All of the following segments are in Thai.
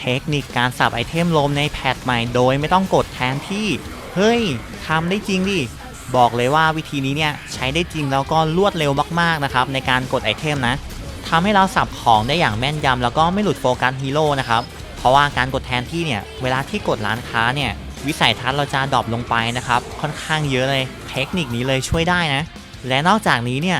เทคนิคการสับไอเทมลมในแพทใหม่โดยไม่ต้องกดแทนที่ เฮ้ยทำได้จริงดิ บอกเลยว่าวิธีนี้เนี่ยใช้ได้จริงแล้วก็รวดเร็วมากๆนะครับในการกดไอเทมนะทำให้เราสับของได้อย่างแม่นยำแล้วก็ไม่หลุดโฟกัสฮีโร่นะครับ เพราะว่าการกดแทนที่เนี่ยเวลาที่กดร้านค้าเนี่ยวิสัยทัศน์เราจะดรอปลงไปนะครับค่อนข้างเยอะเลย เทคนิคนี้เลยช่วยได้นะ และนอกจากนี้เนี่ย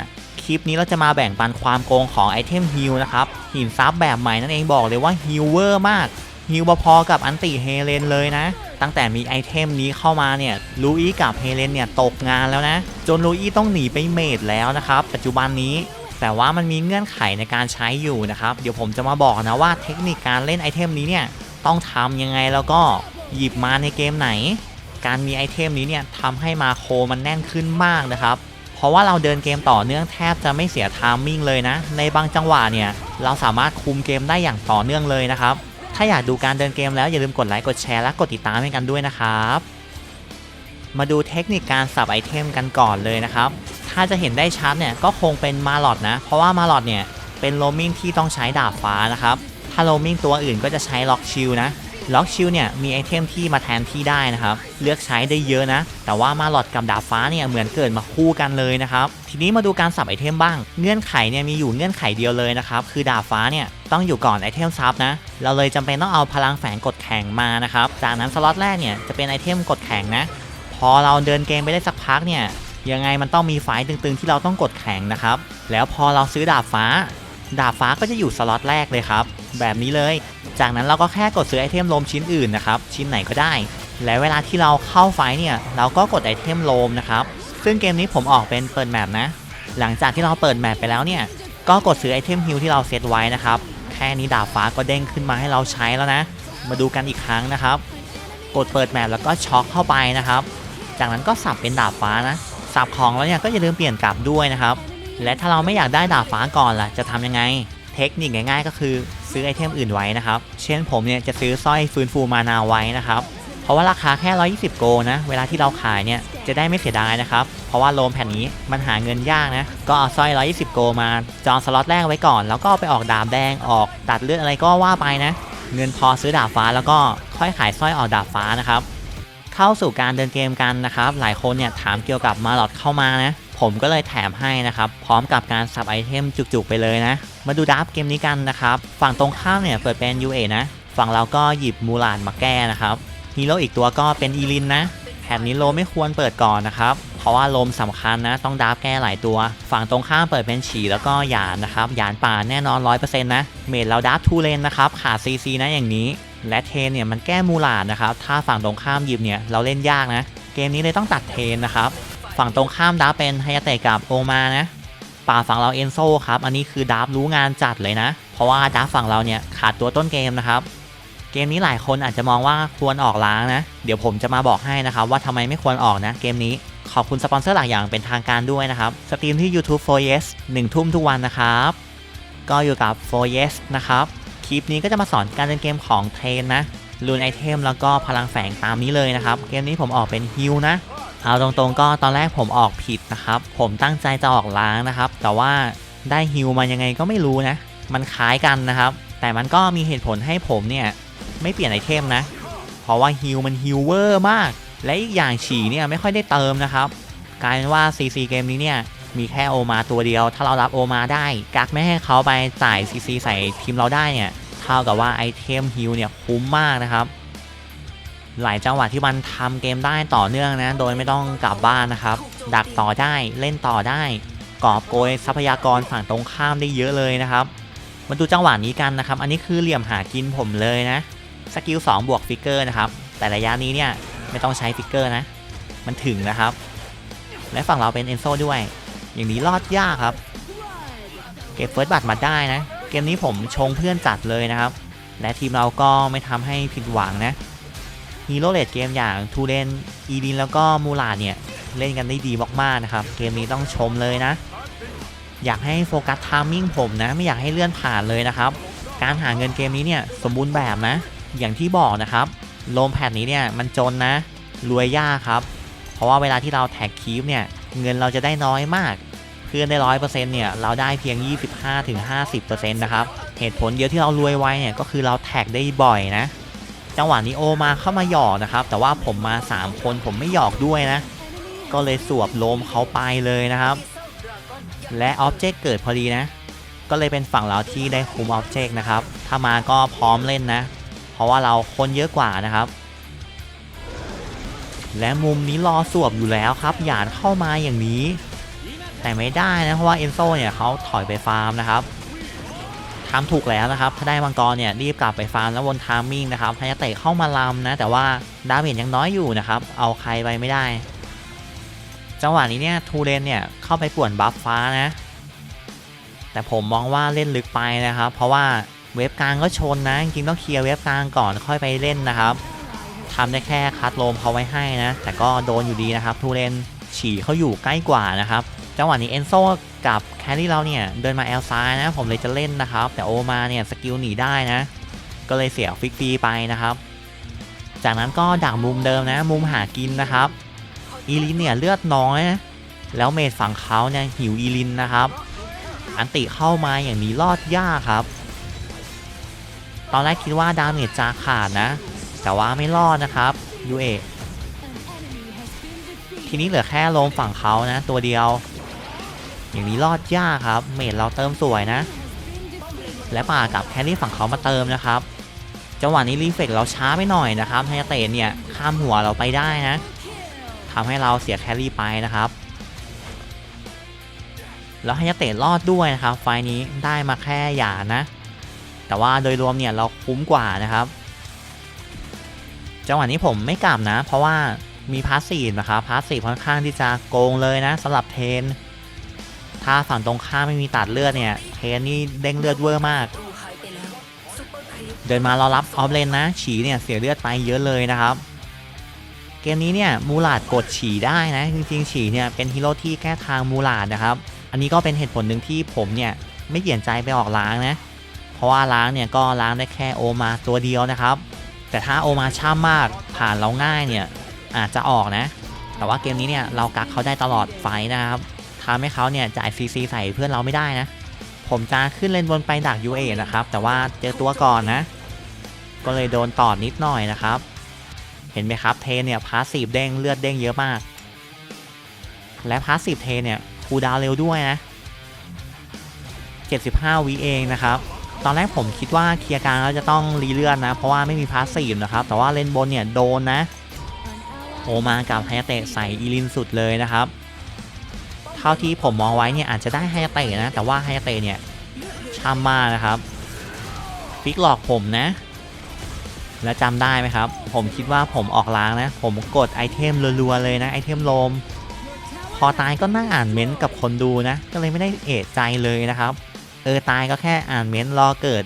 ลิปนี้เราจะมาแบ่งปันความโกงของไอเทมฮิลนะครับหินซับแบบใหม่นั่นเองบอกเลยว่าฮิลเวอร์มากฮิลพอๆกับอันติเฮเลนเลยนะ ตั้งแต่มีไอเทมนี้เข้ามาเนี่ยลูอี้กับเฮเลนเนี่ยตกงานแล้วนะ จนลูอี้ต้องหนีไปเมดแล้วนะครับ ปัจจุบันนี้แต่ว่ามันมีเงื่อนไขในการใช้อยู่นะครับ เดี๋ยวผมจะมาบอกนะว่าเทคนิคการเล่นไอเทมนี้เนี่ยต้องทำยังไงแล้วก็หยิบมาในเกมไหน การมีไอเทมนี้เนี่ยทำให้มาโคมันแน่นขึ้นมากนะครับ เพราะว่าเราเดินเกมต่อเนื่องแทบจะไม่เสียทามมิ่งเลยนะ ในบางจังหวะเนี่ยเราสามารถคุมเกมได้อย่างต่อเนื่องเลยนะครับ ถ้าอยากดูการเดินเกมแล้วอย่าลืมกดไลค์กดแชร์และกดติดตามให้กันด้วยนะครับ มาดูเทคนิคการสับไอเทมกันก่อนเลยนะครับ ถ้าจะเห็นได้ชัดเนี่ยก็คงเป็นมาลอดนะ เพราะว่ามาลอดเนี่ยเป็นโรมมิ่งที่ต้องใช้ดาบฟ้านะครับ ถ้าโรมมิ่งตัวอื่นก็จะใช้ล็อกชิลนะ ล็อกชิลเนี่ยมีไอเทมที่มาแทนที่ได้นะครับ เลือกใช้ได้เยอะนะ แต่ว่ามาหลอดกับดาบฟ้าเนี่ยเหมือนเกิดมาคู่กันเลยนะครับ ทีนี้มาดูการสับไอเทมบ้าง เงื่อนไขเนี่ยมีอยู่เงื่อนไขเดียวเลยนะครับ คือดาบฟ้าเนี่ยต้องอยู่ก่อนไอเทมซับนะ เราเลยจำเป็นต้องเอาพลังแฝงกดแข่งมานะครับ จากนั้นสล็อตแรกเนี่ยจะเป็นไอเทมกดแข่งนะ พอเราเดินเกมไปได้สักพักเนี่ยยังไงมันต้องมีไฟตึงๆ ที่เราต้องกดแข่งนะครับ แล้วพอเราซื้อดาบฟ้า ดาบฟ้าก็จะอยู่สล็อตแรกเลยครับ แบบนี้เลย จากนั้นเราก็แค่กดซื้อไอเทมโลมชิ้นอื่นนะครับ ชิ้นไหนก็ได้ และเวลาที่เราเข้าไฟเนี่ย เราก็กดไอเทมโลมนะครับ ซึ่งเกมนี้ผมออกเป็นเปิดแมปนะ หลังจากที่เราเปิดแมปไปแล้วเนี่ย ก็กดซื้อไอเทมฮิลที่เราเซตไว้นะครับ แค่นี้ดาบฟ้าก็เด้งขึ้นมาให้เราใช้แล้วนะ มาดูกันอีกครั้งนะครับ กดเปิดแมปแล้วก็ช็อคเข้าไปนะครับ จากนั้นก็สับเป็นดาบฟ้านะ สับของแล้วเนี่ยก็อย่าลืมเปลี่ยนกลับด้วยนะครับ และถ้าเราไม่อยากได้ดาบฟ้าก่อนล่ะจะทำยังไง เทคนิคง่าย ๆ ก็คือซื้อไอเทมอื่นไว้นะครับ เช่นผมเนี่ยจะซื้อสร้อยฟื้นฟูมานาไว้นะครับ เพราะว่าราคาแค่ 120 โกนะ เวลาที่เราขายเนี่ยจะได้ไม่เสียดายนะครับ เพราะว่าโลมแผ่นนี้มันหาเงินยากนะ ก็เอาสร้อย 120 โกมา จองสล็อตแรกไว้ก่อน แล้วก็ไปออกดาบแดงออกตัดเลือดอะไรก็ว่าไปนะ เงินพอซื้อดาบฟ้าแล้วก็ค่อยขายสร้อยออกดาบฟ้านะครับ เข้าสู่การเดินเกมกันนะครับ หลายคนเนี่ยถามเกี่ยวกับมาลอดเข้ามานะ ผมก็เลยแถมให้นะครับ พร้อมกับการสับไอเทมจุกๆไปเลยนะ มาดูดับเกมนี้กันนะครับ ฝั่งตรงข้ามเนี่ยเปิดเป็น UA นะ ฝั่งเราก็หยิบมูลานมาแก้นะครับฮีโร่อีกตัวก็เป็นอีลินนะแถบนี้โลไม่ควรเปิดก่อนนะครับ เพราะว่าโลมสำคัญนะ ต้องดับแก้หลายตัว ฝั่งตรงข้ามเปิดเป็นฉีแล้วก็หยานนะครับหยานป่าแน่นอน 100%นะ เมดเราดับทูเลนนะครับ ขาด CC นะอย่างนี้ และเทนเนี่ยมันแก้มูลาดนะครับ ถ้าฝั่งตรงข้ามหยิบเนี่ยเราเล่นยากนะ เกมนี้เลยต้องตัดเทนนะครับ ฝั่งตรงข้ามดับเป็นไฮยาเตะกับโอมานะป่าฝั่งเราเอนโซครับอันนี้คือดับรู้งานจัดเลยนะ เพราะว่าดับฝั่งเราเนี่ยขาดตัวต้นเกมนะครับเกมนี้หลายคนอาจจะมองว่าควรออกล้างนะ เดี๋ยวผมจะมาบอกให้นะครับ ว่าทำไมไม่ควรออกนะ เกมนี้ขอบคุณสปอนเซอร์หลักอย่างเป็นทางการด้วยนะครับ สตรีมที่ YouTube 4 yes 1 ทุ่มทุกวันนะครับ ก็อยู่กับ 4 yes นะครับ คลิปนี้ก็จะมาสอนการเล่นเกมของเทนนะรูนไอเทมแล้วก็พลังแฝงตามนี้เลยนะครับ เกมนี้ผมออกเป็นฮิลนะ เอาตรงๆก็ตอนแรกผมออกผิดนะครับ ผมตั้งใจจะออกล้างนะครับ แต่ว่าได้ฮิลมายังไงก็ไม่รู้นะ มันคล้ายกันนะครับ แต่มันก็มีเหตุผลให้ผมเนี่ยไม่เปลี่ยนไอเทมนะ เพราะว่าฮิลมันฮิลเวอร์มาก และอีกอย่างฉี่เนี่ยไม่ค่อยได้เติมนะครับกลายเป็นว่า CC เกมนี้เนี่ยมีแค่โอมาตัวเดียว ถ้าเรารับโอมาได้ กักไม่ให้เขาไปจ่าย CC ใส่ทีมเราได้เนี่ย เท่ากับว่าไอเทมฮิลเนี่ยคุ้มมากนะครับ หลายจังหวะที่มันทำเกมได้ต่อเนื่องนะ โดยไม่ต้องกลับบ้านนะครับ ดักต่อได้เล่นต่อได้ กอบโกยทรัพยากรฝั่งตรงข้ามได้เยอะเลยนะครับ มาดูจังหวะนี้กันนะครับ อันนี้คือเหลี่ยมหากินผมเลยนะ สกิล2บวกฟิกเกอร์นะครับ แต่ระยะนี้เนี่ยไม่ต้องใช้ฟิกเกอร์นะ มันถึงนะครับ และฝั่งเราเป็นเอนโซด้วย อย่างนี้รอดยากครับ เก็บเฟิร์สบัตมาได้นะ เกมนี้ผมชงเพื่อนจัดเลยนะครับ และทีมเราก็ไม่ทำให้ผิดหวังนะ ฮีโร่เลดเกมอย่างทูเรนอีดินแล้วก็มูลาดเนี่ย เล่นกันได้ดีมากๆนะครับ เกมนี้ต้องชมเลยนะ อยากให้โฟกัสทามมิ่งผมนะ ไม่อยากให้เลื่อนผ่านเลยนะครับ การหาเงินเกมนี้เนี่ยสมบูรณ์แบบนะ อย่างที่บอกนะครับโลมแพดนี้เนี่ยมันจนนะ รวยยากครับ เพราะว่าเวลาที่เราแท็กคีฟเนี่ยเงินเราจะได้น้อยมากเพื่อนได้ร้อยเปอร์เซ็นต์เนี่ยเราได้เพียง 25-50%นะครับเหตุผลเดียวที่เรารวยไวเนี่ยก็คือเราแท็กได้บ่อยนะ จังหวะนี้โอมาเข้ามาหยอกนะครับ แต่ว่าผมมา 3 คนผมไม่หยอกด้วยนะ ก็เลยสวบโลมเขาไปเลยนะครับ และออบเจกต์เกิดพอดีนะ ก็เลยเป็นฝั่งเราที่ได้คุมออบเจกต์นะครับ ถ้ามาก็พร้อมเล่นนะ เพราะว่าเราคนเยอะกว่านะครับ และมุมนี้รอสวบอยู่แล้วครับ หยานเข้ามาอย่างนี้ แต่ไม่ได้นะเพราะว่าเอนโซเนี่ยเขาถอยไปฟาร์มนะครับ ทำถูกแล้วนะครับ ถ้าได้มังกรเนี่ยรีบกลับไปฟาร์มแล้ววนทามมิ่งนะครับพยาเตะเข้ามาลำนะ แต่ว่าดาเมจยังน้อยอยู่นะครับ เอาใครไปไม่ได้ จังหวะนี้เนี่ยทูเรนเนี่ยเข้าไปป่วนบัฟฟ้านะ แต่ผมมองว่าเล่นลึกไปนะครับ เพราะว่าเว็บกลางก็ชนนะ จริงต้องเคลียร์เว็บกลางก่อนค่อยไปเล่นนะครับทำได้แค่คัดโลมเขาไว้ให้นะ แต่ก็โดนอยู่ดีนะครับทูเรนฉี่เขาอยู่ใกล้กว่านะครับ จังหวะนี้เอนโซกับ แคลรี่เราเนี่ยเดินมาแอลซ้ายนะ ผมเลยจะเล่นนะครับ แต่โอมาเนี่ยสกิลหนีได้นะ ก็เลยเสียฟิกฟรีไปนะครับ จากนั้นก็ดักมุมเดิมนะ มุมหากินนะครับอีลินเนี่ยเลือดน้อยนะแล้วเมดฝั่งเขาเนี่ยหิวอีลินนะครับ อันติเข้ามาอย่างนี้รอดยากครับ ตอนแรกคิดว่าดาเมจจะขาดนะ แต่ว่าไม่รอดนะครับยูเอทีนี้เหลือแค่ลมฝั่งเขานะ ตัวเดียว อย่างนี้รอดยากครับ เมดเราเติมสวยนะ และป่ากับแครี่ฝั่งเขามาเติมนะครับจังหวะนี้รีเฟกเราช้าไปหน่อยนะครับไฮเตะเนี่ยข้ามหัวเราไปได้นะทำให้เราเสียแครี่ไปนะครับ แล้วไฮเตะรอดด้วยนะครับ ไฟนี้ได้มาแค่หยานะ แต่ว่าโดยรวมเนี่ยเราคุ้มกว่านะครับ จังหวะนี้ผมไม่กลับนะ เพราะว่ามีพาสซีฟนะครับพาสซีฟค่อนข้างที่จะโกงเลยนะสำหรับเทน ถ้าฝั่งตรงข้ามไม่มีตัดเลือดเนี่ย เทนนี่เด้งเลือดเวอร์มาก เดินมารอรับออฟเลนนะ ฉีเนี่ยเสียเลือดไปเยอะเลยนะครับ เกมนี้เนี่ยมูลาดกดฉีได้นะ จริงๆ ฉีเนี่ยเป็นฮีโร่ที่แก้ทางมูลาดนะครับ อันนี้ก็เป็นเหตุผลหนึ่งที่ผมเนี่ยไม่เปลี่ยนใจไปออกล้างนะ เพราะว่าล้างเนี่ยก็ล้างได้แค่โอมาตัวเดียวนะครับ แต่ถ้าโอมาช่ำมากผ่านเราง่ายเนี่ยอาจจะออกนะ แต่ว่าเกมนี้เนี่ยเรากักเขาได้ตลอดไฟนะครับ ทำให้เขาเนี่ยจ่ายซีซีใส่เพื่อนเราไม่ได้นะ ผมจะขึ้นเลนบนไปดัก UA นะครับ แต่ว่าเจอตัวก่อนนะ ก็เลยโดนตอดนิดหน่อยนะครับ เห็นไหมครับเทเนี่ยพาสซีฟเด้งเลือดเด้งเยอะมาก และพาสซีฟเทเนี่ยคูดาวเร็วด้วยนะ 75วิเองนะครับตอนแรกผมคิดว่าเคลียร์กลางแล้วจะต้องรีเลือดนะ เพราะว่าไม่มีพาสซีฟนะครับ แต่ว่าเลนบนเนี่ยโดนนะ โอมากับไฮเตะใส่อีลินสุดเลยนะครับ เท่าที่ผมมองไว้เนี่ยอาจจะได้ไฮเตะนะ แต่ว่าไฮเตะเนี่ยช่ำมากนะครับฟิกหลอกผมนะ แล้วจำได้ไหมครับ ผมคิดว่าผมออกล้างนะ ผมกดไอเทมรัวๆเลยนะไอเทมลม พอตายก็นั่งอ่านเม้นต์กับคนดูนะ ก็เลยไม่ได้เอะใจเลยนะครับ เออตายก็แค่อ่านเม้นต์รอเกิด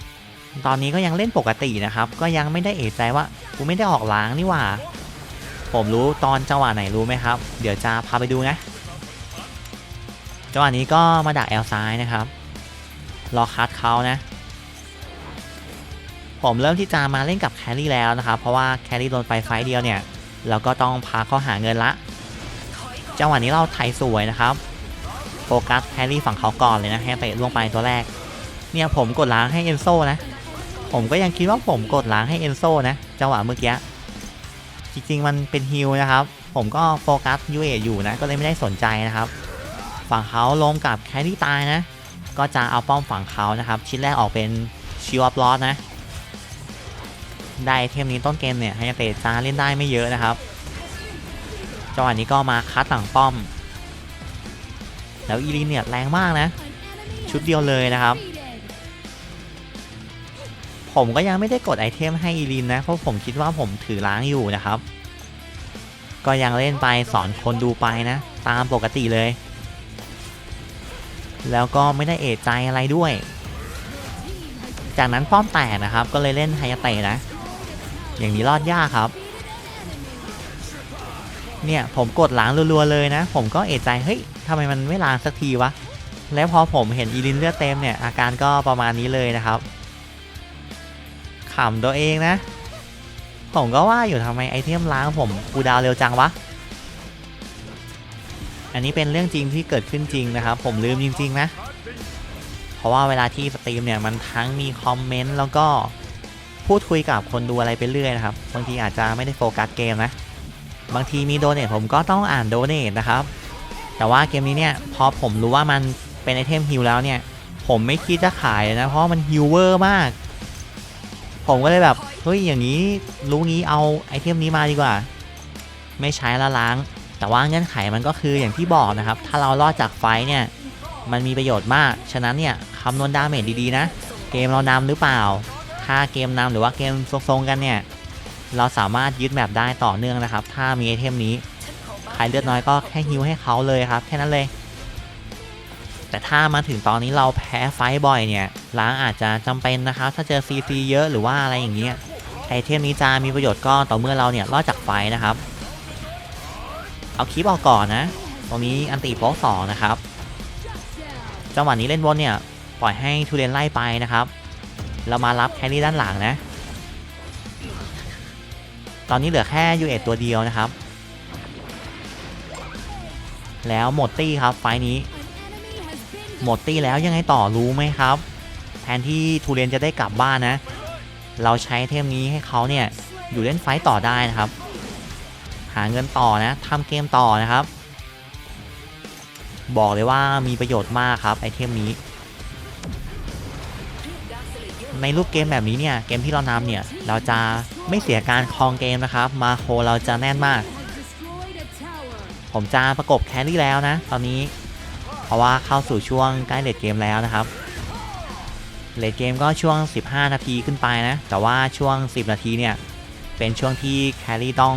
ตอนนี้ก็ยังเล่นปกตินะครับ ก็ยังไม่ได้เอะใจว่ากูไม่ได้ออกล้างนี่หว่า ผมรู้ตอนจังหวะไหนรู้ไหมครับ เดี๋ยวจะพาไปดูนะ จังหวะนี้ก็มาดักแอลซ้ายนะครับ รอคัดเขานะ ผมเริ่มที่จะมาเล่นกับแครี่แล้วนะครับ เพราะว่าแครี่โดนไปไฟเดียวเนี่ย เราก็ต้องพาเขาหาเงินละ จังหวะนี้เราไทยสวยนะครับ โฟกัสแครี่ฝั่งเขาก่อนเลยนะให้เตะล่วงไปตัวแรก เนี่ยผมกดล้างให้เอนโซนะ ผมก็ยังคิดว่าผมกดล้างให้เอนโซนะจังหวะเมื่อกี้จริงๆมันเป็นฮิลนะครับ ผมก็โฟกัสยูเออยู่นะ ก็เลยไม่ได้สนใจนะครับ ฝั่งเขาลงกับแครี่ตายนะ ก็จะเอาป้อมฝั่งเขานะครับ ชิ้นแรกออกเป็นชิวอัพลอสนะ ได้ไอเทมนี้ต้นเกมเนี่ยไฮยาเตะจะเล่นได้ไม่เยอะนะครับจังหวะนี้ก็มาคัดต่างป้อม แล้วอีลินเนี่ยแรงมากนะ ชุดเดียวเลยนะครับ ผมก็ยังไม่ได้กดไอเทมให้อีลินนะ เพราะผมคิดว่าผมถือล้างอยู่นะครับ ก็ยังเล่นไปสอนคนดูไปนะ ตามปกติเลย แล้วก็ไม่ได้เอะใจอะไรด้วย จากนั้นป้อมแตกนะครับ ก็เลยเล่นไฮยาเตะนะ อย่างนี้รอดยากครับ เนี่ยผมกดหล้างรัวๆเลยนะ ผมก็เอะใจ เฮ้ยทำไมมันไม่ล้างสักทีวะ แล้วพอผมเห็นอีลินเลือดเต็มเนี่ย อาการก็ประมาณนี้เลยนะครับขำตัวเองนะ ผมก็ว่าอยู่ทำไมไอเทมล้างผมกูดาวเร็วจังวะ อันนี้เป็นเรื่องจริงที่เกิดขึ้นจริงนะครับ ผมลืมจริง ๆ นะ เพราะว่าเวลาที่สตรีมเนี่ยมันทั้งมีคอมเมนต์แล้วก็พูดคุยกับคนดูอะไรไปเรื่อยนะครับ บางทีอาจจะไม่ได้โฟกัสเกมนะ บางทีมีโดเนทผมก็ต้องอ่านโดเนทนะครับ แต่ว่าเกมนี้เนี่ยพอผมรู้ว่ามันเป็นไอเทมฮิลแล้วเนี่ย ผมไม่คิดจะขายเลยนะ เพราะมันฮิลเวอร์มาก ผมก็เลยแบบ เฮ้ย อย่างนี้รู้งี้เอาไอเทมนี้มาดีกว่า ไม่ใช้ละล้าง แต่ว่าเงื่อนไขมันก็คืออย่างที่บอกนะครับ ถ้าเรารอดจากไฟเนี่ยมันมีประโยชน์มาก ฉะนั้นเนี่ยคำนวณดาเมจดีๆนะ เกมเรานำหรือเปล่า ถ้าเกมนำหรือว่าเกมทรงๆกันเนี่ย เราสามารถยึดแมปได้ต่อเนื่องนะครับ ถ้ามีไอเทมนี้ ใครเลือดน้อยก็แค่ฮิวให้เขาเลยครับ แค่นั้นเลย แต่ถ้ามาถึงตอนนี้เราแพ้ไฟบ่อยเนี่ย ล้างอาจจะจำเป็นนะครับ ถ้าเจอ CC เยอะหรือว่าอะไรอย่างเงี้ย ไอเทมนี้จะมีประโยชน์ก็ต่อเมื่อเราเนี่ยรอดจากไฟนะครับ เอาคลิปออกก่อนนะ ตรงนี้อันติโป๊กสองนะครับ จังหวะนี้เล่นบนเนี่ย ปล่อยให้ทูเรนไล่ไปนะครับ เรามารับแครี่ด้านหลังนะ ตอนนี้เหลือแค่ยูเอตัวเดียวนะครับ แล้วหมดตี้ครับไฟนี้ หมดตี้แล้วยังไงต่อรู้ไหมครับ แทนที่ทูเรนจะได้กลับบ้านนะ เราใช้เทมนี้ให้เขาเนี่ยอยู่เล่นไฟต่อได้นะครับ หาเงินต่อนะทำเกมต่อนะครับ บอกเลยว่ามีประโยชน์มากครับไอเทมนี้ ในรูปเกมแบบนี้เนี่ยเกมที่เรานำเนี่ยเราจะไม่เสียการครองเกมนะครับ มาโคเราจะแน่นมาก ผมจะประกบแครี่แล้วนะ ตอนนี้ เพราะว่าเข้าสู่ช่วงใกล้เลดเกมแล้วนะครับเลดเกมก็ช่วง 15 นาทีขึ้นไปนะ แต่ว่าช่วง 10 นาทีเนี่ย เป็นช่วงที่แครี่ต้อง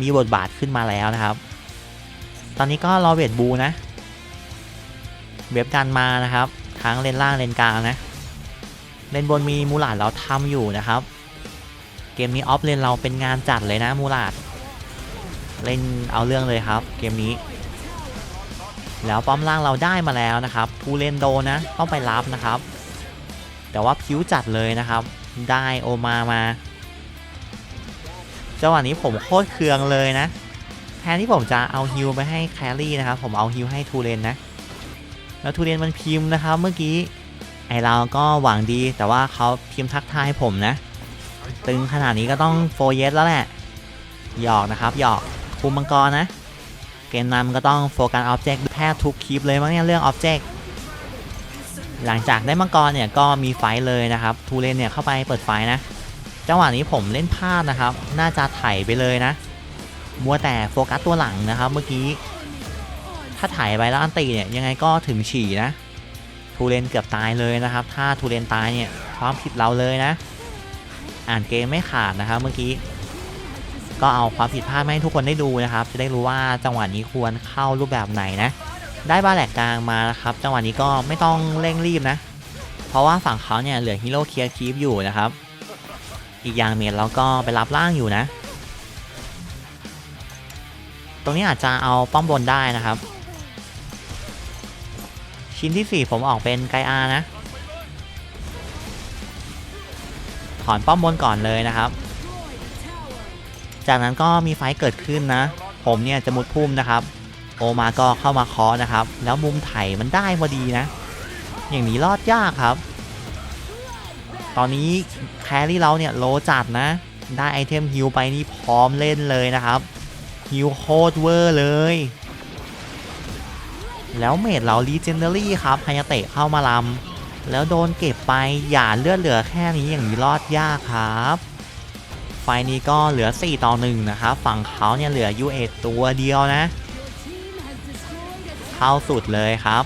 มีบทบาทขึ้นมาแล้วนะครับ ตอนนี้ก็รอเวทบูนะ เว็บกันมานะครับ ทั้งเลนล่างเลนกลางนะ เลนบนมีมูลาดเราทำอยู่นะครับ เกมนี้ออฟเลนเราเป็นงานจัดเลยนะมูลาดเล่นเอาเรื่องเลยครับ เกมนี้ แล้วป้อมล่างเราได้มาแล้วนะครับทูเลนโดนะต้องไปรับนะครับ แต่ว่าผิวจัดเลยนะครับ ได้โอมามา จังหวะนี้ผมโคตรเคืองเลยนะ แทนที่ผมจะเอาฮิลไปให้แครี่นะครับ ผมเอาฮิลให้ทูเลนนะ แล้วทูเรนมันพิมพ์นะครับ เมื่อกี้ ไอเราก็หวังดีแต่ว่าเขาพิมพ์ทักทายผมนะ ตึงขนาดนี้ก็ต้องโฟเยสแล้วแหละ หยอกนะครับ หยอกคุมมังกรนะ เกมนำก็ต้องโฟกัสออบเจกต์แทบทุกคลิปเลยมั้งเนี่ยเรื่องออบเจกต์หลังจากได้มังกรเนี่ยก็มีไฟเลยนะครับ ทูเรนเนี่ยเข้าไปเปิดไฟนะ จังหวะนี้ผมเล่นพลาดนะครับ น่าจะไถไปเลยนะ มัวแต่โฟกัสตัวหลังนะครับ เมื่อกี้ ถ้าถ่ายไปแล้วอันตีเนี่ยยังไงก็ถึงฉี่นะ ทูเรนเกือบตายเลยนะครับ ถ้าทูเรนตายเนี่ยความผิดเราเลยนะ อ่านเกมไม่ขาดนะครับ เมื่อกี้ ก็เอาความผิดพลาดมาให้ทุกคนได้ดูนะครับ จะได้รู้ว่าจังหวะนี้ควรเข้ารูปแบบไหนนะ ได้บาแหลกกลางมานะครับ จังหวะนี้ก็ไม่ต้องเร่งรีบนะ เพราะว่าฝั่งเขาเนี่ยเหลือฮีโร่เคลียร์คีฟอยู่นะครับ อีกอย่างเมดเราก็ไปรับล่างอยู่นะ ตรงนี้อาจจะเอาป้อมบนได้นะครับ ชิ้นที่ 4 ผมออกเป็นไกอานะ ถอนป้อมบนก่อนเลยนะครับ จากนั้นก็มีไฟเกิดขึ้นนะ ผมเนี่ยจะมุดพุ่มนะครับ โอมาก็เข้ามาคาะนะครับ แล้วมุมไถมันได้พอดีนะ อย่างนี้รอดยากครับ ตอนนี้แครี่เราเนี่ยโลจัดนะ ได้ไอเทมฮิลไปนี่พร้อมเล่นเลยนะครับฮิลโคตรเวอร์เลย แล้วเมดเราลีเจนเดอรี่ครับฮายาเตะเข้ามาลำแล้วโดนเก็บไปหยาดเลือดเหลือแค่นี้อย่างนี้รอดยากครับไฟนี้ก็เหลือ 4 ต่อ 1 นะครับ ฝั่งเขาเนี่ยเหลือ U1 ตัวเดียวนะ เข้าสุดเลยครับ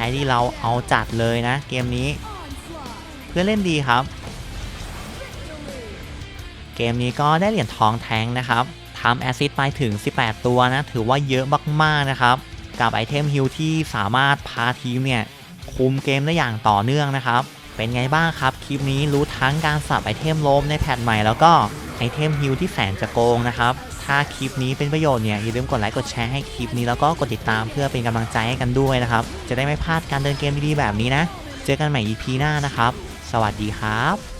แค่ที่เราเอาจัดเลยนะ เกมนี้ เพื่อเล่นดีครับ เกมนี้ก็ได้เหรียญทองแทงนะครับทำแอซิดไปถึง 18 ตัวนะ ถือว่าเยอะมากๆนะครับ กับไอเทมฮิลที่สามารถพาทีมเนี่ยคุมเกมได้อย่างต่อเนื่องนะครับ เป็นไงบ้างครับคลิปนี้รู้ทั้งการสับไอเทมโลมในแพทใหม่แล้วก็ไอเทมฮิลที่แสนจะโกงนะครับ ถ้าคลิปนี้เป็นประโยชน์เนี่ยอย่าลืมกดไลค์กดแชร์ให้คลิปนี้แล้วก็กดติดตามเพื่อเป็นกำลังใจให้กันด้วยนะครับ จะได้ไม่พลาดการเดินเกมดีๆแบบนี้นะ เจอกันใหม่ EP หน้านะครับ สวัสดีครับ